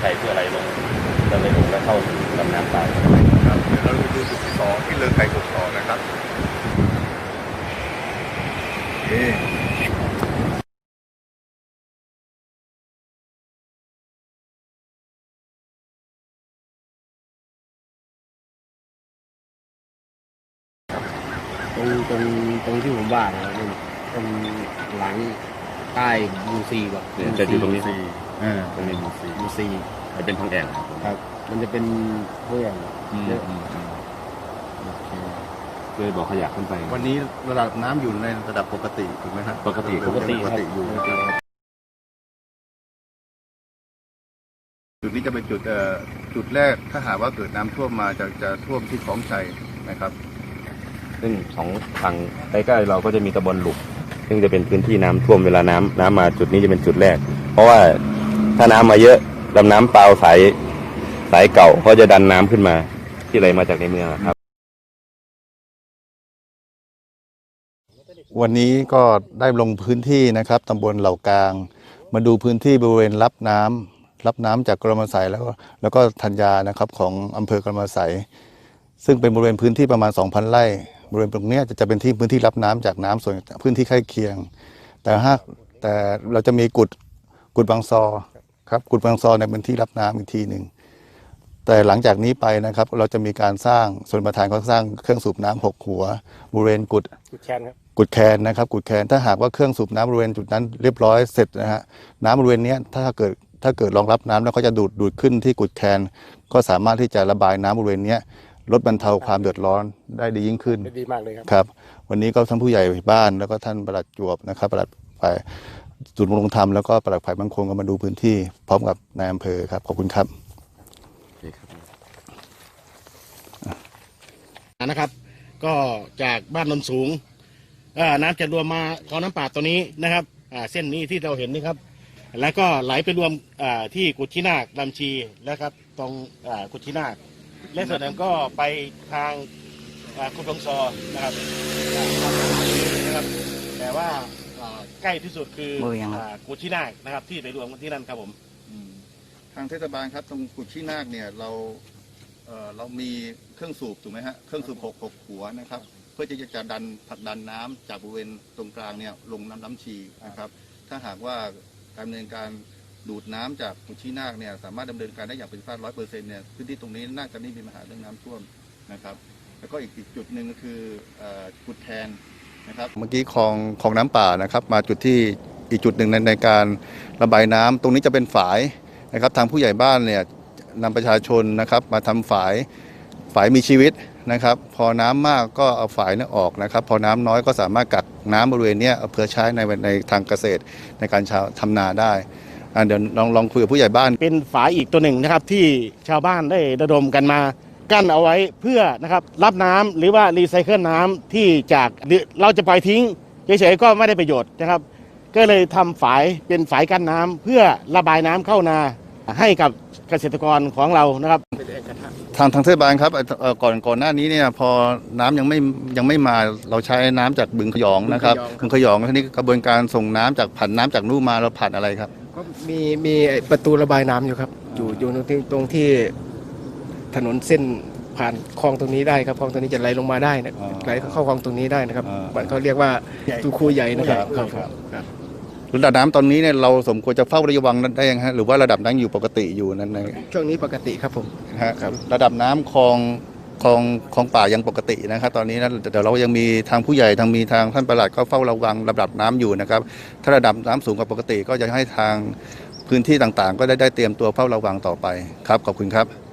ใส่เพื่ออะไรลงจะไม่ลงแล้วเข้าสู่ลำน้ำเปล่าครับเดี๋ยวเราไปดูจุดที่สองที่เรือไก่กบต่อนะครับโอเคตรงตรงตรงที่ผมว่านะครับมันตรงหลังใต้ยูซีแบบเนี่ยจะอยู่ตรงนี้สี่ อ่าตรงนี้มีสียูซีจะเป็นทองแอ่งครับ มันจะเป็นเรื่องอืมเยอะอืมอืมโอเคเลยบอกขยะขึ้นไป วันนี้ระดับน้ำอยู่ในระดับปกติถูกไหมครับปกติปกติปคกรับติอยู่ปกติครับจุดนี้จะเป็นจุดเอ่อจุดแรกถ้าหากว่าเกิดน้ำท่วมมาจะจะท่วมที่ของชัยนะครับ ซึ่งสองฝั่งใกล้ๆเราก็จะมีตำบลหลุกซึ่งจะเป็นพื้นที่น้ำท่วมเวลาน้ำน้ำมาจุดนี้จะเป็นจุดแรก เพราะว่า ถ้าน้ำมาเยอะลำน้ำเปล่าสายสายเก่าก็จะดันน้ำขึ้นมา ที่ไหลมาจากในเมืองครับ วันนี้ก็ได้ลงพื้นที่นะครับตำบลเหล่ากลาง มาดูพื้นที่บริเวณรับน้ำรับน้ำจากกรมสายแล้วก็แล้วก็ธัญญานะครับของอำเภอกรมสายซึ่งเป็นบริเวณพื้นที่ประมาณ 2,000 ไร่บริเวณตรงนี้จะจะเป็นที่พื้นที่รับน้ำจากน้ำส่วนพื้นที่ใกล้เคียง แต่หากแต่เราจะมีกุดกุดบางซอ ครับกุดบางซอเนี่ยเป็นที่รับน้ำอีกทีหนึ่งแต่หลังจากนี้ไปนะครับ เราจะมีการสร้างส่วนประธานก็สร้างเครื่องสูบน้ำหกหัวบริเวณกุดจุดแคนครับกุดแคนนะครับกุดแคนถ้าหากว่าเครื่องสูบน้ำบริเวณจุดนั้นเรียบร้อยเสร็จนะฮะน้ำบริเวณเนี้ยถ้าเกิดถ้าเกิดรองรับน้ำแล้วก็จะดูดดูดขึ้นที่กุดแคนก็สามารถที่จะระบายน้ำบริเวณเนี้ยลดบรรเทาความเดือดร้อนได้ดียิ่งขึ้นดีมากเลยครับครับ วันนี้ก็ท่านผู้ใหญ่บ้านแล้วก็ท่านประหลัดจวบนะครับประหลัดฝ่าย ศูนย์ดำรงธรรมแล้วก็ประหลัดฝ่ายบางคงก็มาดูพื้นที่พร้อมกับนายอำเภอครับ ขอบคุณครับนะครับ ก็จากบ้านนนสูงเอ่อน้ำจะรวมมาคลองน้ำป่าดตัวนี้นะครับอ่าเส้นนี้ที่เราเห็นนี่ครับ แล้วก็ไหลไปรวมอ่าที่กุชินาคลำชีแล้วครับ ตรงอ่ากุชินาคและส่วนหนึ่งก็ไปทางอ่าคุปลงซอนะครับอ่านะครับ แต่ว่าอ่า ใกล้ที่สุดคืออ่ากุชินาคนะครับ ที่ไปรวมกันที่นั่นครับผมทางเทศบาลครับตรงกุดชี้นาคเนี่ยเราเอ่อเรามีเครื่องสูบถูกไหมฮะเครื่องสูบหกหกหัวนะครับ เพื่อที่จะดันผลักดันน้ำจากบริเวณตรงกลางเนี่ยลงน้ำน้ำชีนะครับ ถ้าหากว่าการดำเนินการดูดน้ำจากกุดชี้นาคเนี่ยสามารถดำเนินการได้อย่างเป็นประสิทธิภาพร้อยเปอร์เซ็นต์เนี่ยพื้นที่ตรงนี้น่าจะไม่มีปัญหาเรื่องน้ำท่วมนะครับ แล้วก็อีกอีกจุดหนึ่งก็คือเอ่อกุดแทน นะครับเมื่อกี้คลองคลองน้ำป่านะครับ มาจุดที่อีกจุดหนึ่งในในการระบายน้ำตรงนี้จะเป็นฝายนะครับ ทางผู้ใหญ่บ้านเนี่ยนำประชาชนนะครับ มาทำฝายฝายมีชีวิตนะครับ พอน้ำมากก็เอาฝายนี่ยออกนะครับ พอน้ำน้อยก็สามารถกักน้ำบริเวณนี้เพื่อใช้ในในทางเกษตรในการชาวทำนาได้เดี๋ยวลองลองคุยกับผู้ใหญ่บ้าน เป็นฝายอีกตัวหนึ่งนะครับที่ชาวบ้านได้ระดมกันมา กั้นเอาไว้เพื่อนะครับรับน้ำหรือว่ารีไซเคิลน้ำที่จากหรือเราจะปล่อยทิ้งเฉยๆก็ไม่ได้ประโยชน์นะครับ ก็เลยทำฝายเป็นฝายกั้นน้ำเพื่อระบายน้ำเข้านาให้กับเกษตรกรของเรานะครับทางทางเทศบาลครับเอ่อเอ่อก่อนก่อนหน้านี้เนี่ยพอน้ำยังไม่ยังไม่มาเราใช้น้ำจากบึงขยองนะครับบึงขยองบึงขยองทีนี้กระบวนการส่งน้ำจากผ่านน้ำจากนู่นมาเราผ่านอะไรครับก็มีมีไอ้ประตูระบายน้ำอยู่ครับ อยู่อยู่ตรงที่ตรงที่ ถนนเส้นผ่านคลองตรงนี้ได้ครับคลองตรงนี้จะไหลลงมาได้นะอ๋อไหลเข้าคลองตรงนี้ได้นะครับอ่ามันเขาเรียกว่าตูคูใหญ่นะครับครับครับ ครับ ระดับน้ำตอนนี้เนี่ยเราสมควรจะเฝ้าระวังได้ยังฮะหรือว่าระดับน้ำอยู่ปกติอยู่นั่นเองช่วงนี้ปกติครับผม ฮะระดับน้ำคลองคลองคลองป่ายังปกตินะครับ ตอนนี้นะเดี๋ยวเรายังมีทางผู้ใหญ่ทางมีทางท่านประหลัดก็เฝ้าระวังระดับน้ำอยู่นะครับถ้าระดับน้ำสูงกว่าปกติก็จะให้ทางพื้นที่ต่างๆ ก็ได้ได้เตรียมตัวเฝ้าระวังต่อไปครับขอบคุณครับ